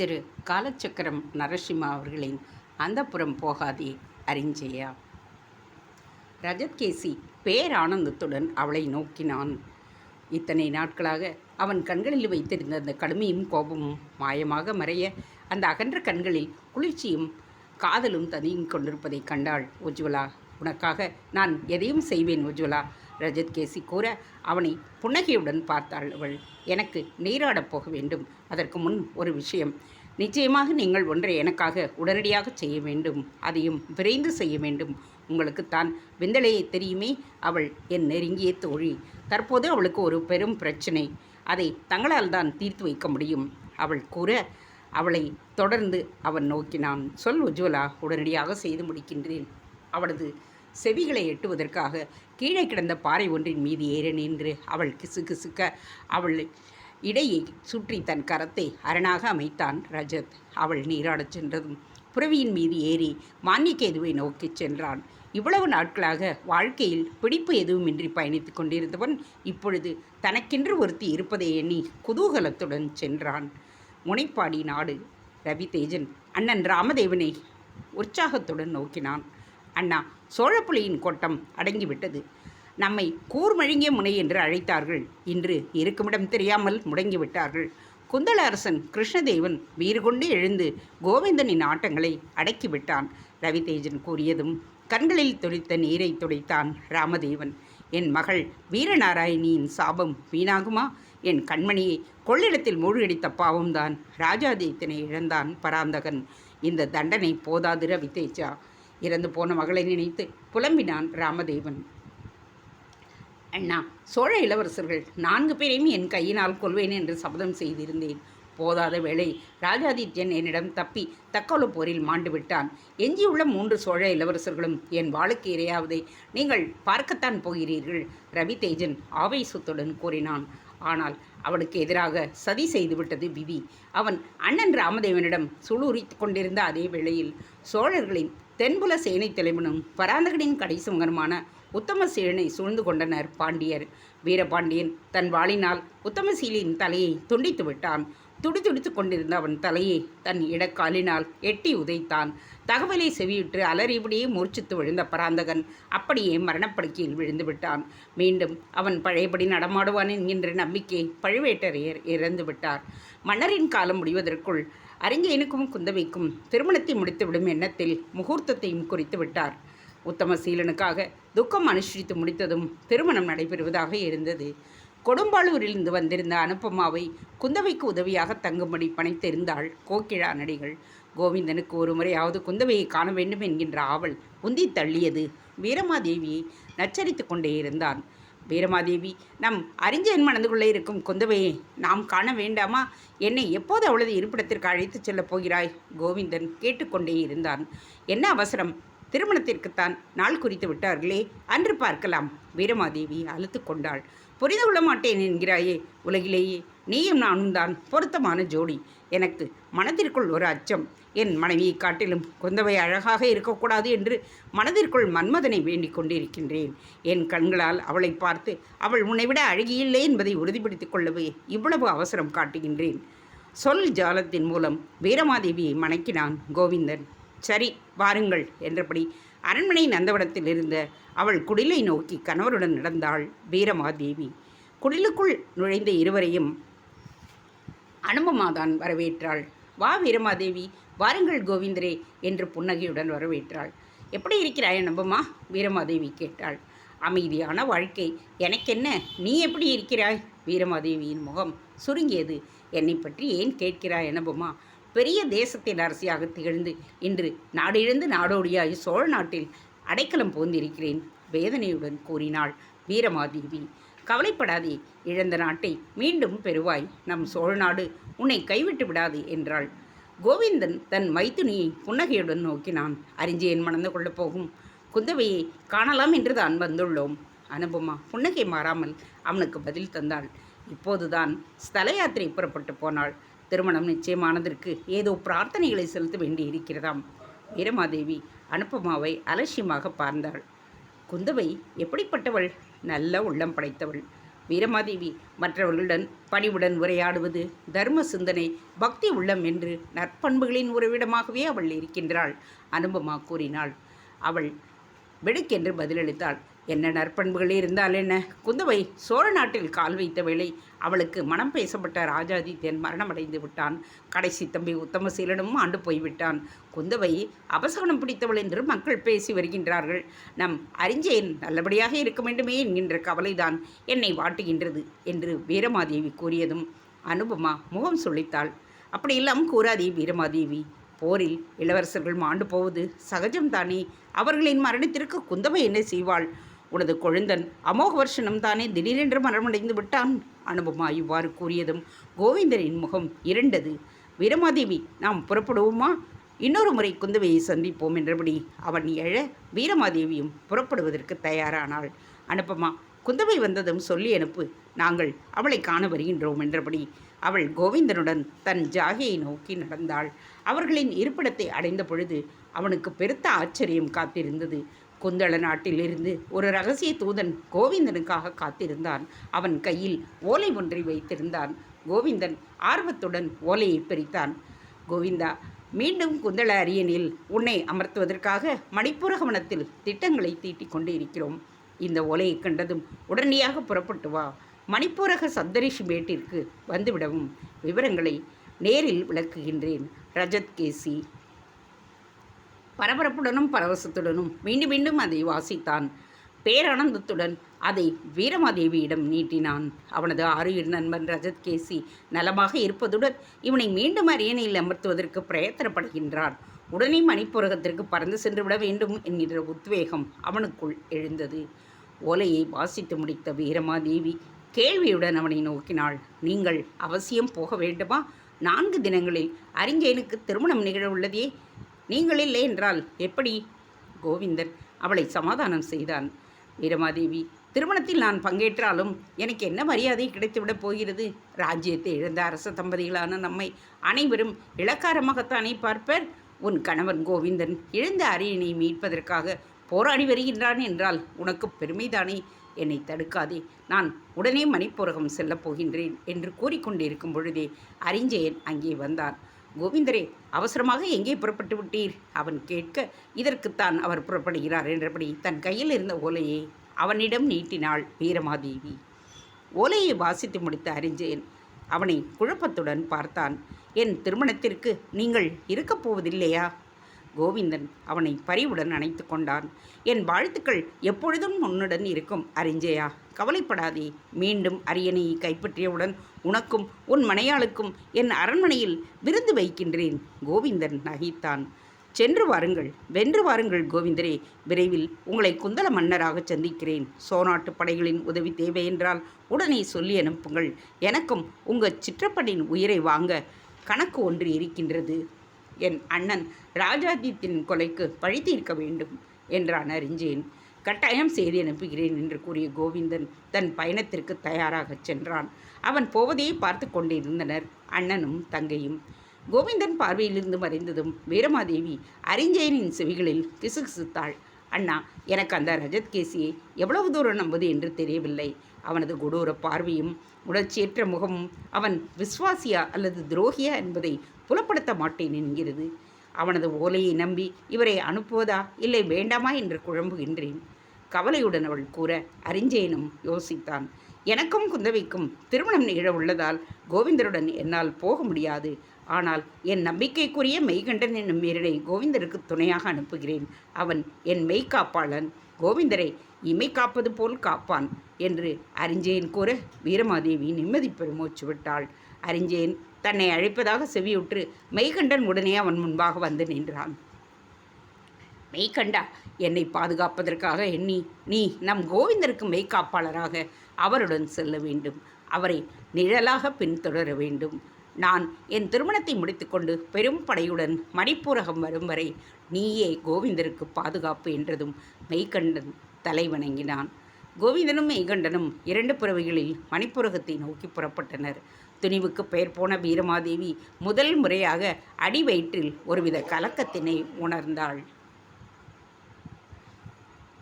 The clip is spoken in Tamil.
திரு காலச்சக்கரம் நரசிம்மா அவர்களின் அந்தப்புறம் போகாதே அறிஞ்சையா? ரஜத்கேசி பேரானந்தத்துடன் அவளை நோக்கினான். இத்தனை நாட்களாக அவன் கண்களில் வைத்திருந்த அந்த கடுமையும் கோபமும் மாயமாக மறைய அந்த அகன்ற கண்களில் குளிர்ச்சியும் காதலும் ததியும் கொண்டிருப்பதை கண்டாள் உஜ்வலா. உனக்காக நான் எதையும் செய்வேன் உஜ்வலா. ரஜத்கேசி கூற அவனை புன்னகையுடன் பார்த்தாள் அவள். எனக்கு நீராடப் போக வேண்டும். அதற்கு முன் ஒரு விஷயம். நிச்சயமாக நீங்கள் ஒன்றை எனக்காக உடனடியாக செய்ய வேண்டும். அதையும் விரைந்து செய்ய வேண்டும். உங்களுக்குத்தான் விந்தலையை தெரியுமே? அவள் என் நெருங்கிய தோழி. தற்போது அவளுக்கு ஒரு பெரும் பிரச்சனை. அதை தங்களால் தான் தீர்த்து வைக்க முடியும். அவள் கூற அவளை தொடர்ந்து அவன் நோக்கினான். சொல் உஜ்வலா. உடனடியாக செய்து முடிக்கின்றேன். அவளது செவிகளை எட்டுவதற்காக கீழே கிடந்த பாறை ஒன்றின் மீது ஏற நின்று அவள் கிசு கிசுக்க அவள் இடையை சுற்றி தன் கரத்தை அரணாக அமைத்தான் ரஜத். அவள் நீராடச் சென்றதும் புறவியின் மீது ஏறி மான்யக்கேதுவை நோக்கிச் சென்றான். இவ்வளவு நாட்களாக வாழ்க்கையில் பிடிப்பு எதுவுமின்றி பயணித்துக் கொண்டிருந்தவன் இப்பொழுது தனக்கென்று ஒருத்தி இருப்பதை எண்ணி குதூகலத்துடன் சென்றான். முனைப்பாடி நாடு ரவி தேஜன் அண்ணன் ராமதேவனை உற்சாகத்துடன் நோக்கினான். அண்ணா சோழப்புலியின் கோட்டம் அடங்கிவிட்டது. நம்மை கூர்மழுங்கிய முனை என்று அழைத்தார்கள். இன்று இருக்குமிடம் தெரியாமல் முடங்கிவிட்டார்கள். குந்தள அரசன் கிருஷ்ணதேவன் வீறு கொண்டு எழுந்து கோவிந்தனின் ஆட்டங்களை அடக்கிவிட்டான். ரவிதேஜன் கூறியதும் கண்களில் துளித்த நீரை துடைத்தான் ராமதேவன். என் மகள் வீரநாராயணியின் சாபம் வீணாகுமா? என் கண்மணியை கொள்ளிடத்தில் மூழ்கடித்த பாவம்தான். ராஜாதேத்தனை இழந்தான் பராந்தகன். இந்த தண்டனை போதாது ரவிதேஜா. இறந்து போன மகளை நினைத்து புலம்பினான் ராமதேவன். அண்ணா சோழ இளவரசர்கள் நான்கு பேரையும் என் கையினால் கொள்வேன் என்று சபதம் செய்திருந்தேன். போதாத வேளை ராஜாதித்யன் என்னிடம் தப்பி தக்கோல போரில் மாண்டு விட்டான். எஞ்சியுள்ள மூன்று சோழ இளவரசர்களும் என் வாளுக்கு இரையாவதை. நீங்கள் பார்க்கத்தான் போகிறீர்கள் ரவி தேஜன் ஆவேசத்துடன் கூறினான். ஆனால் அவனுக்கு எதிராக சதி செய்துவிட்டது விதி. அவன் அண்ணன் ராமதேவனிடம் சுளுரித்து கொண்டிருந்த அதே வேளையில் சோழர்களின் தென்புல சேனை தலைவனும் பராந்தகனின் கடைசி மகனுமான உத்தமசீலனை சூழ்ந்து கொண்டனர் பாண்டியர். வீரபாண்டியன் தன் வாளினால் உத்தமசீலின் தலையை துண்டித்து விட்டான். துடிதுடித்து கொண்டிருந்த அவன் தலையை தன் இடக்காலினால் எட்டி உதைத்தான். தகவலை செவியுற்று அலறிபடியே மூர்ச்சித்து விழுந்த பராந்தகன் அப்படியே மரணப்படுக்கையில் விழுந்து விட்டான். மீண்டும் அவன் பழையபடி நடமாடுவான் என்கின்ற நம்பிக்கை பழுவேட்டரையர் இறந்து விட்டார். மன்னரின் காலம் முடிவதற்குள் அறிஞனுக்கும் குந்தவைக்கும் திருமணத்தை முடித்துவிடும் எண்ணத்தில் முகூர்த்தத்தையும் குறித்து விட்டார். உத்தமசீலனுக்காக துக்கம் அனுஷ்டித்து முடித்ததும் திருமணம் நடைபெறுவதாக இருந்தது. கொடும்பாளூரிலிருந்து வந்திருந்த அனுப்பமாவை குந்தவைக்கு உதவியாக தங்கும்படி பணித்திருந்தாள் கோகிழா நடிகள். கோவிந்தனுக்கு ஒரு முறையாவது குந்தவையை காண வேண்டும் என்கின்ற ஆவல் உந்தி தள்ளியது வீரமாதேவியை நச்சரித்து கொண்டே இருந்தான். வீரமாதேவி நம் அறிஞன் மனதுக்குள்ளே இருக்கும் குந்தவையை நாம் காண வேண்டாமா? என்னை எப்போது அவளது இருப்பிடத்திற்கு அழைத்துச் செல்லப் போகிறாய்? கோவிந்தன் கேட்டுக்கொண்டே இருந்தான். என்ன அவசரம்? திருமணத்திற்குத்தான் நாள் குறித்து விட்டார்களே அன்று பார்க்கலாம். வீரமாதேவி அழுத்து கொண்டாள். புரிந்து கொள்ள மாட்டேன் என்கிறாயே உலகிலேயே. நீயும் நானும் தான் பொருத்தமான ஜோடி. எனக்கு மனதிற்குள் ஒரு அச்சம். என் மனைவியை காட்டிலும் குந்தவை அழகாக இருக்கக்கூடாது என்று மனதிற்குள் மன்மதனை வேண்டிக் கொண்டிருக்கின்றேன். என் கண்களால் அவளை பார்த்து அவள் உன்னை விட அழகியில்லை என்பதை உறுதிப்படுத்திக் கொள்ளவே இவ்வளவு அவசரம் காட்டுகின்றேன். சொல் ஜாலத்தின் மூலம் வீரமாதேவியை மணக்கினான் கோவிந்தன். சரி வாருங்கள் என்றபடி அரண்மனை நந்தவனத்தில் இருந்த அவள் குடிலை நோக்கி கணவருடன் நடந்தாள் வீரமாதேவி. குடிலுக்குள் நுழைந்த இருவரையும் அனுபமாதான் வரவேற்றாள். வா வீரமாதேவி வாருங்கள் கோவிந்தரே என்று புன்னகையுடன் வரவேற்றாள். எப்படி இருக்கிறாய் அனுபமா வீரமாதேவி கேட்டாள். அமைதியான வாழ்க்கை. எனக்கென்ன? நீ எப்படி இருக்கிறாய்? வீரமாதேவியின் முகம் சுருங்கியது. என்னை பற்றி ஏன் கேட்கிறாய் அனுபமா பெரிய தேசத்தின் அரசியாக திகழ்ந்து இன்று நாடிழந்து நாடோடியாய் சோழ நாட்டில் அடைக்கலம் போந்திருக்கிறேன் வேதனையுடன் கூறினாள் வீரமாதேவி. கவலைப்படாதே இழந்த நாட்டை மீண்டும் பெறுவாய். நம் சோழ நாடு உன்னை கைவிட்டு விடாது என்றாள். கோவிந்தன் தன் மைத்துனியை புன்னகையுடன் நோக்கினான். அறிஞ்சியன் மணந்து கொள்ளப் போகும் குந்தவையை காணலாம் என்று தான் வந்துள்ளோம். அனுபமா புன்னகை மாறாமல் அவனுக்கு பதில் தந்தாள். இப்போதுதான் ஸ்தல யாத்திரை புறப்பட்டு போனாள். திருமணம் நிச்சயமானதற்கு ஏதோ பிரார்த்தனைகளை செலுத்த வேண்டி இருக்கிறதாம் வீரமாதேவி அனுப்பமாவை அலட்சியமாக பார்ந்தாள். குந்தவை எப்படிப்பட்டவள்? நல்ல உள்ளம் படைத்தவள். வீரமாதேவி மற்றவர்களுடன் பணிவுடன் உரையாடுவது தர்ம சிந்தனை பக்தி உள்ளம் என்று நற்பண்புகளின் உறவிடமாகவே அவள் இருக்கின்றாள் அனுபமா கூறினாள். அவள் வெடுக்கென்று பதிலளித்தாள். என்ன நற்பண்புகள் இருந்தால் என்ன? குந்தவை சோழ நாட்டில் கால் வைத்த வேளை அவளுக்கு மனம் பேசப்பட்ட ராஜாதித்யன் மரணமடைந்து விட்டான். கடைசி தம்பி உத்தமசீலனும் ஆண்டு போய்விட்டான். குந்தவை அபசகனம் பிடித்தவள் என்று மக்கள் பேசி வருகின்றார்கள். நம் அறிஞ்சேன் நல்லபடியாக இருக்க வேண்டுமே என்கின்ற கவலைதான் என்னை வாட்டுகின்றது என்று வீரமாதேவி கூறியதும் அனுபமா முகம் சுளித்தாள் அப்படியெல்லாம் கூறாதே வீரமாதேவி. போரில் இளவரசர்கள் மாண்டு போவது சகஜம்தானே? அவர்களின் மரணத்திற்கு குந்தவை என்ன செய்வாள்? உனது கொழுந்தன் அமோக வருஷனம் தானே திடீரென்று மரணமடைந்து விட்டான். அனுபமா இவ்வாறு கூறியதும் கோவிந்தனின் முகம் இரண்டது. வீரமாதேவி நாம் புறப்படுவோமா? இன்னொரு முறை குந்தவையை சந்திப்போம் என்றபடி அவன் எழ வீரமாதேவியும் புறப்படுவதற்கு தயாரானாள். அனுப்பமா குந்தவை வந்ததும் சொல்லி அனுப்பு. நாங்கள் அவளை காண வருகின்றோம் என்றபடி அவள் கோவிந்தனுடன் தன் ஜாகையை நோக்கி நடந்தாள். அவர்களின் இருப்பிடத்தை அடைந்த பொழுது அவனுக்கு பெருத்த ஆச்சரியம் காத்திருந்தது. குந்தள நாட்டிலிருந்து ஒரு ரகசிய தூதன் கோவிந்தனுக்காக காத்திருந்தான். அவன் கையில் ஓலை ஒன்றை வைத்திருந்தான். கோவிந்தன் ஆர்வத்துடன் ஓலையை பிரித்தான். கோவிந்தா மீண்டும் குந்தள அரியனில் உன்னை அமர்த்துவதற்காக மணிப்புரகவனத்தில் திட்டங்களை தீட்டிக் கொண்டு இருக்கிறோம் இந்த ஓலையை கண்டதும் உடனடியாக புறப்பட்டு வா. மணிப்பூரக சப்தரிஷி மேட்டிற்கு வந்துவிடவும் விவரங்களை நேரில் விளக்குகின்றேன். ரஜத் கேசி பரபரப்புடனும் பரவசத்துடனும் மீண்டும் மீண்டும் அதை வாசித்தான். பேரானந்தத்துடன் அதை வீரமாதேவியிடம் நீட்டினான். அவனது ஆறுயிர் நண்பன் ரஜத் கேசி நலமாக இருப்பதுடன் இவனை மீண்டும் அரியணையில் அமர்த்துவதற்கு பிரயத்தனப்படுகின்றான் உடனே மணிப்புரகத்திற்கு பறந்து சென்று விட வேண்டும் என்கின்ற உத்வேகம் அவனுக்குள் எழுந்தது. ஓலையை வாசித்து முடித்த வீரமாதேவி கேள்வியுடன் அவனை நோக்கினாள். நீங்கள் அவசியம் போக வேண்டுமா? நான்கு தினங்களில் அறிஞனுக்கு திருமணம் நிகழ உள்ளதே. நீங்கள் இல்லை என்றால் எப்படி? கோவிந்தன் அவளை சமாதானம் செய்தான். வீரமாதேவி திருமணத்தில் நான் பங்கேற்றாலும் எனக்கு என்ன மரியாதை கிடைத்துவிடப் போகிறது? ராஜ்யத்தை இழந்த அரச தம்பதிகளான நம்மை அனைவரும் இளக்காரமாகத்தானே பார்ப்பர்? உன் கணவன் கோவிந்தன் இழந்த அரியணை மீட்பதற்காக போராடி வருகின்றான் என்றால் உனக்கு பெருமைதானே? என்னை தடுக்காதே. நான் உடனே மணிப்பூரகம் செல்லப் போகின்றேன் என்று கூறிக்கொண்டிருக்கும் பொழுதே அறிஞ்சயன் அங்கே வந்தான். கோவிந்தரே அவசரமாக எங்கே புறப்பட்டு விட்டீர்? அவன் கேட்க இதற்குத்தான் அவர் புறப்படுகிறார் என்றபடி தன் கையில் இருந்த ஓலையை அவனிடம் நீட்டினாள் வீரமாதேவி. ஓலையை வாசித்து முடித்த அறிஞ்சேன் அவனை குழப்பத்துடன் பார்த்தான். என் திருமணத்திற்கு நீங்கள் இருக்கப் போவதில்லையா? கோவிந்தன் அவனை பரிவுடன் அணைத்து கொண்டான். என் வாழ்த்துக்கள் எப்பொழுதும் உன்னுடன் இருக்கும் அறிஞ்சயா கவலைப்படாதே. மீண்டும் அரியணையை கைப்பற்றியவுடன் உனக்கும் உன் மனையாளுக்கும் என் அரண்மனையில் விருந்து வைக்கின்றேன் கோவிந்தன் நகைத்தான். சென்று வாருங்கள் வென்று வாருங்கள் கோவிந்தரே. விரைவில் உங்களை குந்தல மன்னராக சந்திக்கிறேன். சோநாட்டு படைகளின் உதவி தேவை என்றால் உடனே சொல்லி அனுப்புங்கள். எனக்கும் உங்கள் சிற்றப்பனின் உயிரை வாங்க கணக்கு ஒன்று இருக்கின்றது. என் அண்ணன் ராஜாதித்தின் கொலைக்கு பழி தீர்க்க வேண்டும் என்றான் அறிஞ்சேன் கட்டாயம் செய்து அனுப்புகிறேன் என்று கூறிய கோவிந்தன் தன் பயணத்திற்கு தயாராகச் சென்றான். அவன் போவதையே பார்த்து கொண்டிருந்தனர் அண்ணனும் தங்கையும். கோவிந்தன் பார்வையிலிருந்து மறைந்ததும் வீரமாதேவி அறிஞ்சயனின் செவிகளில் கிசுகிசுத்தாள் அண்ணா எனக்கு அந்த ரஜத் கேசியை எவ்வளவு தூரம் நம்புவது என்று தெரியவில்லை. அவனது கொடூர பார்வையும் உணர்ச்சியற்ற முகமும் அவன் விஸ்வாசியா அல்லது துரோகியா என்பதை புலப்படுத்த மாட்டேன் என்கிறது. அவனது ஓலையை நம்பி இவரை அனுப்புவதா இல்லை வேண்டாமா என்று குழம்புகின்றேன். கவலையுடன் அவள் கூற அறிஞ்சேனும் யோசித்தான். எனக்கும் குந்தவைக்கும் திருமணம் நிகழ உள்ளதால் கோவிந்தருடன் என்னால் போக முடியாது. ஆனால் என் நம்பிக்கைக்குரிய மெய்கண்டன் என்னும் வீரனை கோவிந்தருக்கு துணையாக அனுப்புகிறேன். அவன் என் மெய்காப்பாளன் கோவிந்தரை இமை காப்பது போல் காப்பான் என்று அறிஞ்சேன் கூற வீரமாதேவி நிம்மதி பெருமூச்சு விட்டாள். அறிஞ்சேன் தன்னை அழைப்பதாக செவியுற்று மெய்கண்டன் உடனே அவன் முன்பாக வந்து நின்றான். மெய்கண்டா என்னை பாதுகாப்பதற்காக எண்ணி நீ நம் கோவிந்தருக்கு மெய்காப்பாளராக அவருடன் செல்ல வேண்டும். அவரை நிழலாக பின்தொடர வேண்டும். நான் என் திருமணத்தை முடித்துக்கொண்டு பெரும் படையுடன் மணிப்பூரகம் வரும் வரை நீயே கோவிந்தருக்கு பாதுகாப்பு என்றதும் மெய்கண்டன் தலை வணங்கினான். கோவிந்தனும் மெய்கண்டனும் இரண்டு பிறவைகளில் மணிப்புரகத்தை நோக்கி புறப்பட்டனர். துணிவுக்கு பெயர் போன வீரமாதேவி முதல் முறையாக அடி வயிற்றில் ஒருவித கலக்கத்தினை உணர்ந்தாள்.